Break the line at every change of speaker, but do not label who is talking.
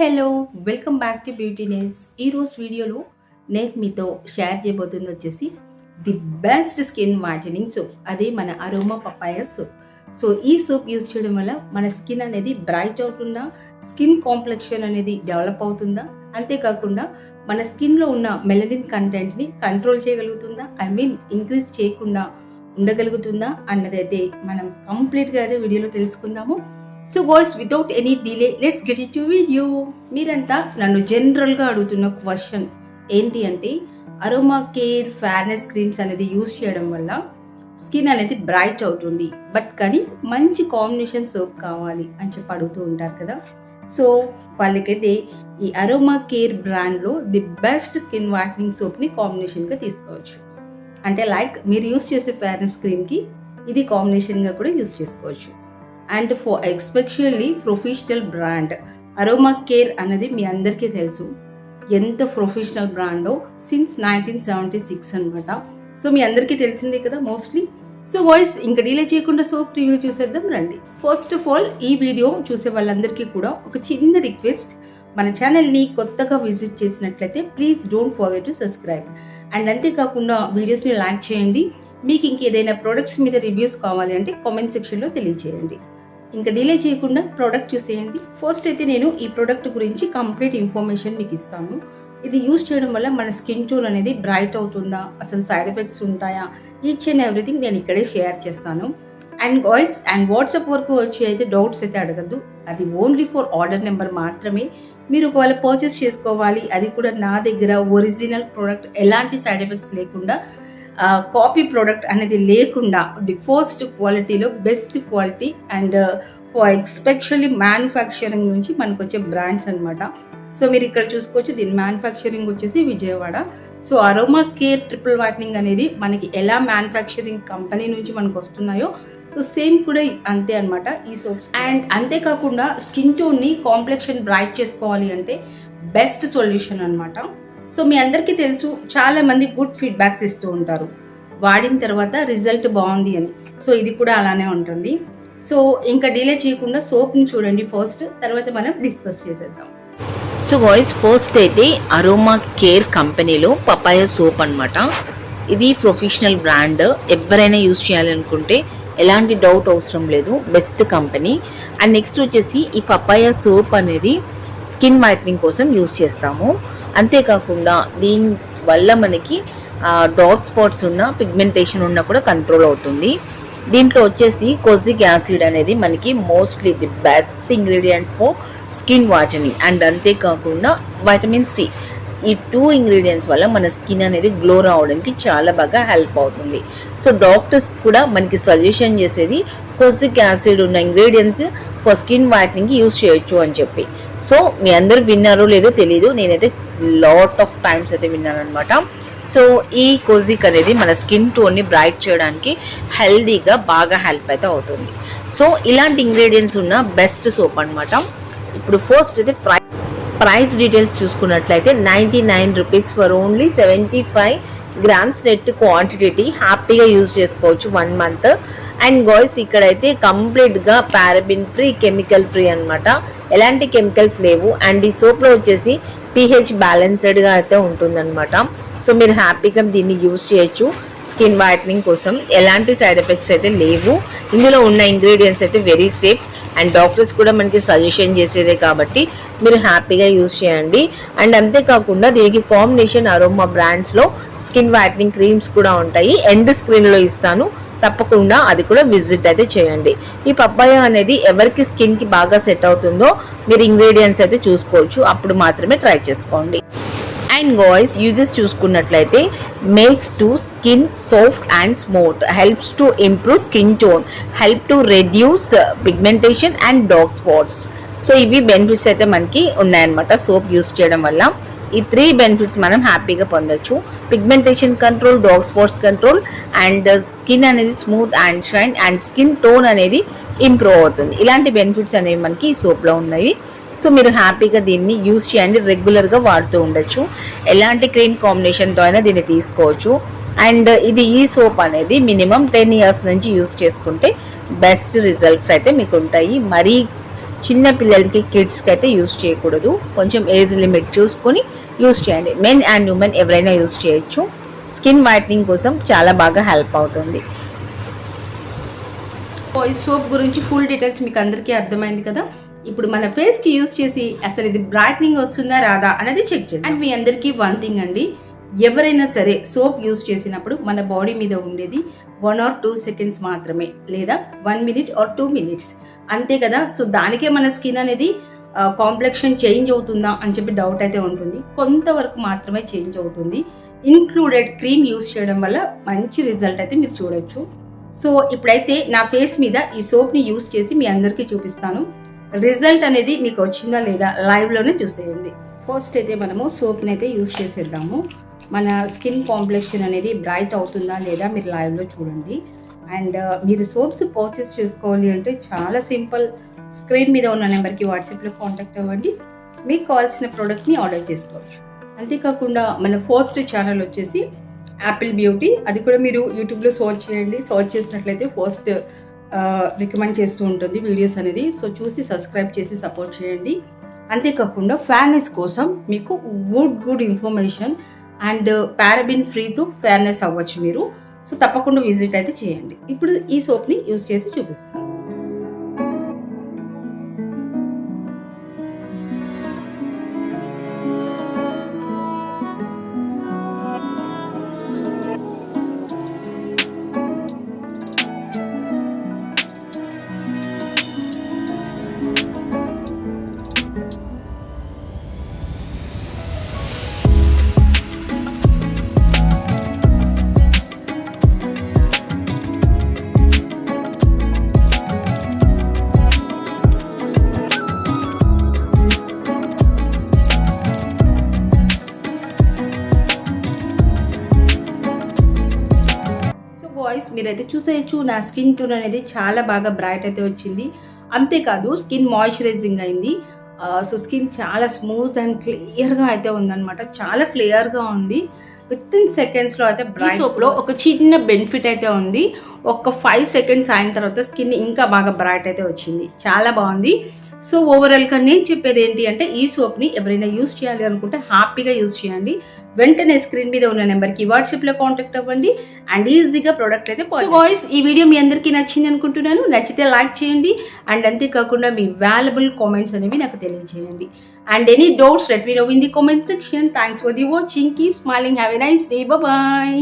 Hello welcome back to beauty nails. ఈరోజు వీడియోలో నేను మీతో షేర్ చేయబోతుంది వచ్చేసి the best skin whitening soap అదే మన అరోమా పప్పాయ సోప్. సో ఈ సోప్ యూజ్ చేయడం వల్ల మన స్కిన్ అనేది బ్రైట్ అవుతుందా? స్కిన్ కాంప్లెక్షన్ అనేది డెవలప్ అవుతుందా? అంతేకాకుండా మన స్కిన్లో ఉన్న మెలనిన్ కంటెంట్ని కంట్రోల్ చేయగలుగుతుందా? ఐ మీన్ ఇంక్రీజ్ చేయకుండా ఉండగలుగుతుందా? అన్నదైతే మనం కంప్లీట్గా అయితే వీడియోలో తెలుసుకుందాము. So voice without any delay let's get it to video మీరంతా నన్ను జనరల్గా అడుగుతున్న క్వశ్చన్ ఏంటి అంటే అరోమా కేర్ ఫేర్నెస్ క్రీమ్స్ అనేది యూజ్ చేయడం వల్ల స్కిన్ అనేది బ్రైట్ అవుతుంది. బట్ కానీ మంచి కాంబినేషన్ సోప్ కావాలి అని చెప్పి అడుగుతూ ఉంటారు కదా. సో వాళ్ళకైతే ఈ అరోమా కేర్ బ్రాండ్లో ది బెస్ట్ స్కిన్ వాటనింగ్ సోప్ని కాంబినేషన్గా తీసుకోవచ్చు. అంటే లైక్ మీరు యూస్ చేసే ఫేర్నెస్ క్రీమ్కి ఇది కాంబినేషన్గా కూడా యూస్ చేసుకోవచ్చు. And for especially professional brand. Aroma care అనేది మీ అందరికీ తెలుసు. ఎంత ప్రొఫెషనల్ బ్రాండో సిన్స్ నైన్టీన్ సెవెంటీ సిక్స్ అనమాట సో మీ అందరికీ తెలిసిందే కదా మోస్ట్లీ సో వాయిస్ ఇంకా డీలే చేయకుండా సోప్ రివ్యూ చూసేద్దాం రండి. ఫస్ట్ ఆఫ్ ఆల్ ఈ వీడియో చూసే వాళ్ళందరికీ కూడా ఒక చిన్న రిక్వెస్ట్ మన ఛానల్ని కొత్తగా విజిట్ చేసినట్లయితే please don't forget to subscribe and అంతేకాకుండా వీడియోస్ని లైక్ చేయండి. మీకు ఇంకేదైనా ప్రొడక్ట్స్ మీద రివ్యూస్ కావాలి అంటే కామెంట్ సెక్షన్లో తెలియజేయండి. ఇంకా డిలే చేయకుండా ప్రోడక్ట్ చూసేయండి ఫస్ట్ అయితే నేను ఈ ప్రోడక్ట్ గురించి కంప్లీట్ ఇన్ఫర్మేషన్ మీకు ఇస్తాను. ఇది యూస్ చేయడం వల్ల మన స్కిన్ టోన్ అనేది బ్రైట్ అవుతుందా? అసలు సైడ్ ఎఫెక్ట్స్ ఉంటాయా? ఈచ్ అండ్ ఎవ్రీథింగ్ నేను ఇక్కడే షేర్ చేస్తాను. అండ్ వాయిస్ అండ్ వాట్సాప్ వరకు వచ్చి అయితే డౌట్స్ అయితే అడగద్దు. అది ఓన్లీ ఫర్ ఆర్డర్ నెంబర్ మాత్రమే. మీరు ఒకవేళ పర్చేస్ చేసుకోవాలి అది కూడా నా దగ్గర ఒరిజినల్ ప్రోడక్ట్ ఎలాంటి సైడ్ ఎఫెక్ట్స్ లేకుండా కాపీ ప్రోడక్ట్ అనేది లేకుండా ది ఫస్ట్ క్వాలిటీలో best quality and for especially manufacturing నుంచి మనకు వచ్చే బ్రాండ్స్ అనమాట సో మీరు ఇక్కడ చూసుకోవచ్చు దీని మ్యానుఫ్యాక్చరింగ్ వచ్చేసి Vijayawada. So aroma care triple whitening అనేది మనకి ఎలా మ్యానుఫ్యాక్చరింగ్ కంపెనీ నుంచి మనకు వస్తున్నాయో సో సేమ్ కూడా అంతే అనమాట ఈ సోప్స్ అండ్ అంతేకాకుండా స్కిన్ టోన్ని కాంప్లెక్షన్ బ్రైట్ చేసుకోవాలి అంటే బెస్ట్ సొల్యూషన్ అనమాట సో మీ అందరికీ తెలుసు చాలామంది గుడ్ ఫీడ్బ్యాక్స్ ఇస్తూ ఉంటారు. వాడిన తర్వాత రిజల్ట్ బాగుంది అని. సో ఇది కూడా అలానే ఉంటుంది. సో ఇంకా డిలే చేయకుండా సోప్ని చూడండి ఫస్ట్ తర్వాత మనం డిస్కస్ చేసేద్దాం.
సో వాయిస్ ఫస్ట్ అయితే అరోమా కేర్ కంపెనీలో పపాయ సోప్ అన్నమాట. ఇది ప్రొఫెషనల్ బ్రాండ్. ఎవరైనా యూజ్ చేయాలనుకుంటే ఎలాంటి డౌట్ అవసరం లేదు. Best company. అండ్ నెక్స్ట్ వచ్చేసి ఈ పపాయ సోప్ అనేది స్కిన్ వైట్నింగ్ కోసం యూజ్ చేస్తాము. అంతేకాకుండా దీని వల్ల మనకి డార్క్ స్పాట్స్ ఉన్న పిగ్మెంటేషన్ ఉన్న కూడా కంట్రోల్ అవుతుంది. దీంట్లో వచ్చేసి కొజిక్ యాసిడ్ అనేది మనకి mostly the best ingredient for skin whitening and అంతేకాకుండా వైటమిన్ సి. ఈ టూ ఇంగ్రీడియంట్స్ వల్ల మన స్కిన్ అనేది గ్లో రావడానికి చాలా బాగా హెల్ప్ అవుతుంది. సో డాక్టర్స్ కూడా మనకి సజెషన్ చేసేది కొజిక్ యాసిడ్ ఉన్న ఇంగ్రీడియంట్స్ ఫర్ స్కిన్ వైటనింగ్కి యూస్ చేయొచ్చు అని చెప్పి. సో మీ అందరు విన్నారో లేదో తెలియదు నేనైతే లాట్ ఆఫ్ టైమ్స్ అయితే విన్నాను అనమాట సో ఈ కోజిక్ అనేది మన స్కిన్ టోన్ని బ్రైట్ చేయడానికి హెల్దీగా బాగా హెల్ప్ అయితే అవుతుంది. సో ఇలాంటి ఇంగ్రీడియంట్స్ ఉన్న బెస్ట్ సోప్ అనమాట ఇప్పుడు ఫస్ట్ అయితే ప్రై ప్రైస్ డీటెయిల్స్ చూసుకున్నట్లయితే ninety nine rupees for only seventy five grams net quantity హ్యాపీగా యూజ్ చేసుకోవచ్చు వన్ మంత్ అండ్ గాయ్స్ ఇక్కడైతే కంప్లీట్గా పారబిన్ ఫ్రీ కెమికల్ ఫ్రీ అనమాట ఎలాంటి కెమికల్స్ లేవు. అండ్ ఈ సోప్లో వచ్చేసి పిహెచ్ బ్యాలెన్స్డ్గా అయితే ఉంటుందన్నమాట. సో మీరు హ్యాపీగా దీన్ని యూజ్ చేయొచ్చు. స్కిన్ వైట్నింగ్ కోసం ఎలాంటి సైడ్ ఎఫెక్ట్స్ అయితే లేవు. ఇందులో ఉన్న ఇంగ్రీడియంట్స్ అయితే వెరీ సేఫ్. అండ్ డాక్టర్స్ కూడా మనకి సజెషన్ చేసేదే కాబట్టి మీరు హ్యాపీగా యూజ్ చేయండి. అండ్ అంతేకాకుండా దీనికి కాంబినేషన్ అరోమా బ్రాండ్స్లో స్కిన్ వైట్నింగ్ క్రీమ్స్ కూడా ఉంటాయి. ఎండ్ స్క్రీన్లో ఇస్తాను. తప్పకుండా అది కూడా విజిట్ అయితే చేయండి. ఈ పప్పాయ అనేది ఎవరికి స్కిన్కి బాగా సెట్ అవుతుందో మీరు ఇంగ్రీడియంట్స్ అయితే చూసుకోవచ్చు. అప్పుడు మాత్రమే ట్రై చేసుకోండి. అండ్ గాయ్స్ యూజెస్ చూసుకున్నట్లయితే makes to skin soft and smooth helps to improve skin tone help to reduce pigmentation and dark spots so ఇవి బెనిఫిట్స్ అయితే మనకి ఉన్నాయన్నమాట. సోప్ యూస్ చేయడం వల్ల ఈ త్రీ బెనిఫిట్స్ మనం హ్యాపీగా పొందొచ్చు. Pigmentation control dark spots control and skin అనేది smooth and shine and skin tone అనేది ఇంప్రూవ్ అవుతుంది. ఇలాంటి బెనిఫిట్స్ అనేవి మనకి ఈ సోప్లో ఉన్నాయి. సో మీరు హ్యాపీగా దీన్ని యూస్ చేయండి. రెగ్యులర్గా వాడుతూ ఉండొచ్చు. ఎలాంటి క్రీమ్ కాంబినేషన్తో అయినా దీన్ని తీసుకోవచ్చు. అండ్ uh, ఇది ఈ సోప్ అనేది మినిమం టెన్ ఇయర్స్ నుంచి యూస్ చేసుకుంటే బెస్ట్ రిజల్ట్స్ అయితే మీకు ఉంటాయి. మరీ చిన్న పిల్లలకి కిడ్స్కి అయితే యూస్ చేయకూడదు. కొంచెం ఏజ్ లిమిట్ చూసుకొని యూస్ చేయండి. మెన్ అండ్ ఉమెన్ ఎవరైనా యూస్ చేయొచ్చు. స్కిన్ వైట్నింగ్ కోసం చాలా బాగా హెల్ప్ అవుతుంది.
ఈ సోప్ గురించి ఫుల్ డీటెయిల్స్ మీకు అందరికీ అర్థమైంది కదా? ఇప్పుడు మన ఫేస్కి యూస్ చేసి అసలు ఇది బ్రైట్నింగ్ వస్తుందా రాదా అనేది చెక్ చేయండి అండ్ మీ అందరికీ వన్ థింగ్ అండి. ఎవరైనా సరే సోప్ యూస్ చేసినప్పుడు మన బాడీ మీద ఉండేది వన్ ఆర్ టూ సెకండ్స్ మాత్రమే లేదా one minute or two minutes. అంతే కదా? సో దానికే మన స్కిన్ అనేది కాంప్లెక్షన్ చేంజ్ అవుతుందా అని చెప్పి డౌట్ అయితే ఉంటుంది. కొంతవరకు మాత్రమే చేంజ్ అవుతుంది. ఇన్క్లూడెడ్ క్రీమ్ యూజ్ చేయడం వల్ల మంచి రిజల్ట్ అయితే మీరు చూడొచ్చు. సో ఇప్పుడైతే నా ఫేస్ మీద ఈ సోప్ని యూస్ చేసి మీ అందరికీ చూపిస్తాను. రిజల్ట్ అనేది మీకు వచ్చిందా లేదా లైవ్లోనే చూసేయండి. ఫస్ట్ అయితే మనము సోప్ని అయితే యూజ్ చేసేద్దాము. మన స్కిన్ కాంప్లెక్షన్ అనేది బ్రైట్ అవుతుందా లేదా మీరు లైవ్లో చూడండి. అండ్ uh, మీరు సోప్స్ పర్చేస్ చేసుకోవాలి అంటే చాలా సింపుల్. స్క్రీన్ మీద ఉన్న నెంబర్కి వాట్సాప్లో కాంటాక్ట్ అవ్వండి. మీకు కావాల్సిన ప్రోడక్ట్ని ఆర్డర్ చేసుకోవచ్చు. అంతేకాకుండా మన ఫస్ట్ ఛానల్ వచ్చేసి యాపిల్ బ్యూటీ అది కూడా మీరు యూట్యూబ్లో సర్చ్ చేయండి. సర్చ్ చేసినట్లయితే ఫస్ట్ రికమెండ్ uh, చేస్తూ ఉంటుంది వీడియోస్ అనేది. సో చూసి సబ్స్క్రైబ్ చేసి సపోర్ట్ చేయండి. అంతేకాకుండా ఫ్యానెస్ కోసం మీకు good good information and paraben ఫ్రీతో fairness అవ్వచ్చు మీరు. సో తప్పకుండా విజిట్ అయితే చేయండి. ఇప్పుడు ఈ సోప్ని యూజ్ చేసి చూపిస్తాను. సో బాయ్స్ మీరైతే చూసేయచ్చు. నా స్కిన్ టోన్ అనేది చాలా బాగా బ్రైట్ అయితే వచ్చింది. అంతేకాదు స్కిన్ మాయిశ్చరైజింగ్ అయింది. సో స్కిన్ చాలా స్మూత్ అండ్ క్లియర్గా అయితే ఉందన్నమాట. చాలా క్లియర్గా ఉంది. విత్ ఇన్ సెకండ్స్లో అయితే బ్రైట్ సోప్లో ఒక చిన్న బెనిఫిట్ అయితే ఉంది. ఒక ఫైవ్ సెకండ్స్ అయిన తర్వాత స్కిన్ ఇంకా బాగా బ్రైట్ అయితే వచ్చింది. చాలా బాగుంది. సో ఓవరాల్గా నేను చెప్పేది ఏంటి అంటే ఈ సోప్ని ఎవరైనా యూస్ చేయాలి అనుకుంటే హ్యాపీగా యూస్ చేయండి. వెంటనే స్క్రీన్ మీద ఉన్న నెంబర్కి వాట్సాప్లో కాంటాక్ట్ అవ్వండి. అండ్ ఈజీగా ప్రోడక్ట్ అయితే వాయిస్ ఈ వీడియో మీ అందరికీ నచ్చింది అనుకుంటున్నాను. నచ్చితే లైక్ చేయండి. అండ్ అంతేకాకుండా మీ వాల్యుబుల్ కామెంట్స్ అనేవి నాకు తెలియజేయండి. And any doubts let me know in the comment section thanks for the watching keep smiling have a nice day bye